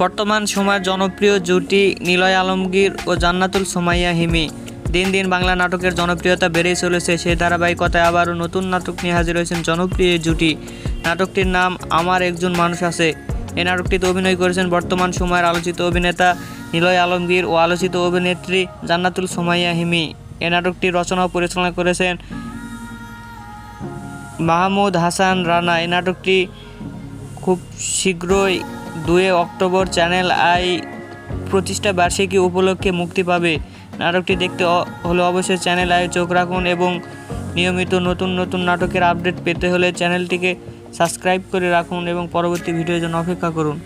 বর্তমান সময়ের জনপ্রিয় জুটি নিলয় আলমগীর ও জান্নাতুল সোমাইয়া হিমি। দিন দিন বাংলা নাটকের জনপ্রিয়তা বেড়েই চলেছে সেই ধারাবাহিকতায় আবারও নতুন নাটক নিয়ে হাজির হয়েছেন জনপ্রিয় জুটি। নাটকটির নাম আমার একজন মানুষ আছে। এই নাটকটিতে অভিনয় করেছেন বর্তমান সময়ের আলোচিত অভিনেতা নিলয় আলমগীর ও আলোচিত অভিনেত্রী জান্নাতুল সোমাইয়া হিমি। এই নাটকটি রচনা ও পরিচালনা করেছেন মাহমুদ হাসান রানা। এই নাটকটি খুব শীঘ্রই দুয়ে অক্টোবর চ্যানেল আই প্রতিষ্ঠা বার্ষিকী উপলক্ষে মুক্তি পাবে। নাটকটি দেখতে হলে অবশ্যই চ্যানেল আয় চোখ রাখুন এবং নিয়মিত নতুন নতুন নাটকের আপডেট পেতে হলে চ্যানেলটিকে সাবস্ক্রাইব করে রাখুন এবং পরবর্তী ভিডিওর জন্য অপেক্ষা করুন।